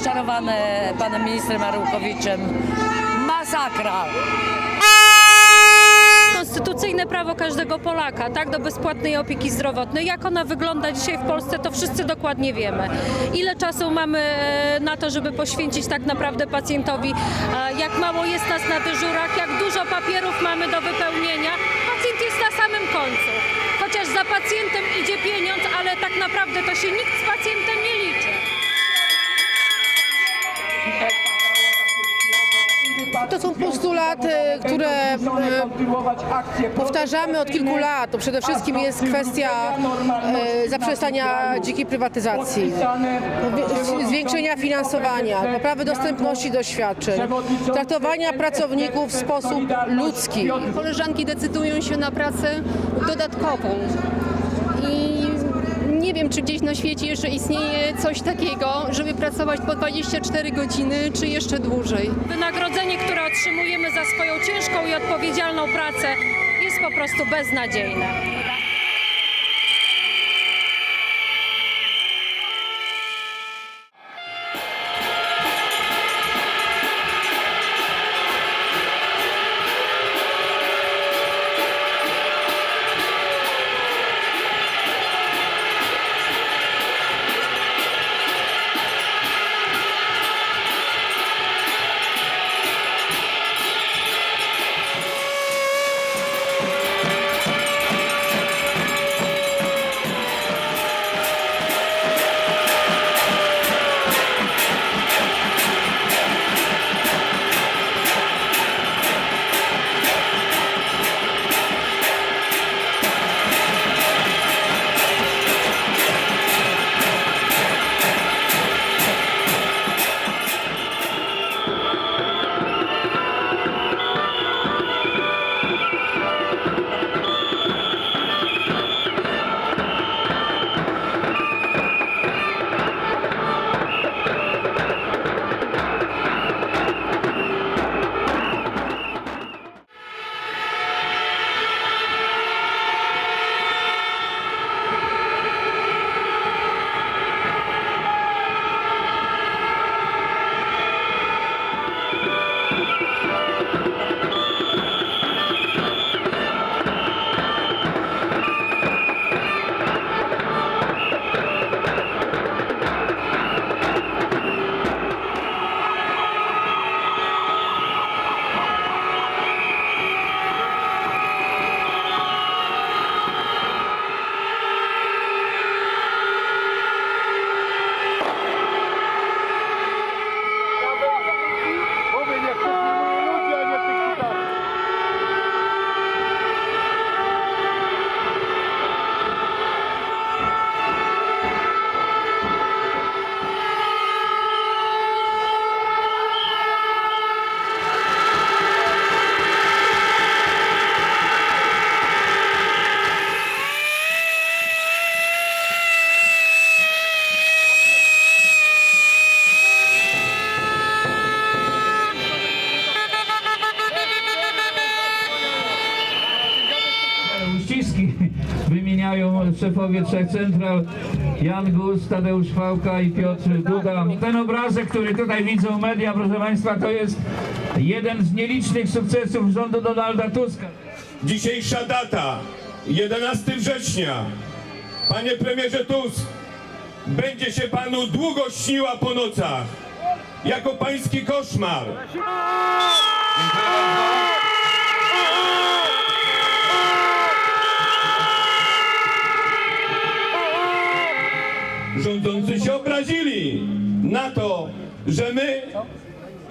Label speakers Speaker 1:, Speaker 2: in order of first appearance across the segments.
Speaker 1: rozczarowane panem ministrem Arłkowiczem. Masakra!
Speaker 2: konstytucyjne prawo każdego Polaka, tak, do bezpłatnej opieki zdrowotnej. Jak ona wygląda dzisiaj w Polsce, to wszyscy dokładnie wiemy. Ile czasu mamy e, na to, żeby poświęcić tak naprawdę pacjentowi, jak mało jest nas na dyżurach, jak dużo papierów mamy do wypełnienia. Pacjent jest na samym końcu. Chociaż za pacjentem idzie pieniądz, ale tak naprawdę to się nikt z pacjentem nie liczy.
Speaker 3: To są postulaty, które e, powtarzamy od kilku lat. To przede wszystkim jest kwestia e, zaprzestania dzikiej prywatyzacji, wi- zwiększenia finansowania, poprawy dostępności do świadczeń, traktowania pracowników w sposób ludzki.
Speaker 4: koleżanki decydują się na pracę dodatkową. Czy gdzieś na świecie jeszcze istnieje coś takiego, żeby pracować po 24 godziny, czy jeszcze dłużej.
Speaker 2: Wynagrodzenie, które otrzymujemy za swoją ciężką i odpowiedzialną pracę jest po prostu beznadziejne.
Speaker 5: Wymieniają szefowie trzech central Jan Gus, Tadeusz Fałka i Piotr Duda. Ten obrazek, który tutaj widzą media, proszę Państwa, to jest jeden z nielicznych sukcesów rządu Donalda Tuska.
Speaker 6: Dzisiejsza data, 11 września. Panie premierze Tusk, będzie się panu długo śniła po nocach. Jako pański koszmar. Rządzący się obrazili na to, że my,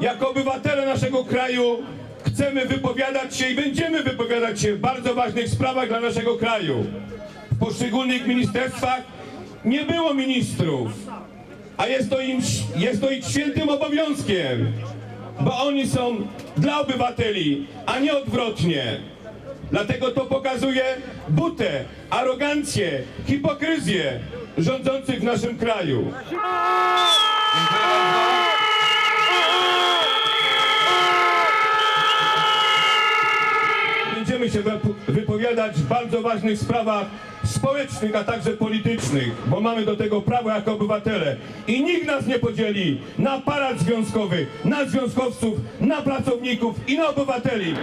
Speaker 6: jako obywatele naszego kraju, chcemy wypowiadać się i będziemy wypowiadać się w bardzo ważnych sprawach dla naszego kraju. W poszczególnych ministerstwach nie było ministrów, a jest to, im, jest to ich świętym obowiązkiem, bo oni są dla obywateli, a nie odwrotnie. Dlatego to pokazuje butę, arogancję, hipokryzję rządzących w naszym kraju. Będziemy się wypo- wypowiadać w bardzo ważnych sprawach społecznych, a także politycznych, bo mamy do tego prawo jako obywatele. I nikt nas nie podzieli na aparat związkowy, na związkowców, na pracowników i na obywateli.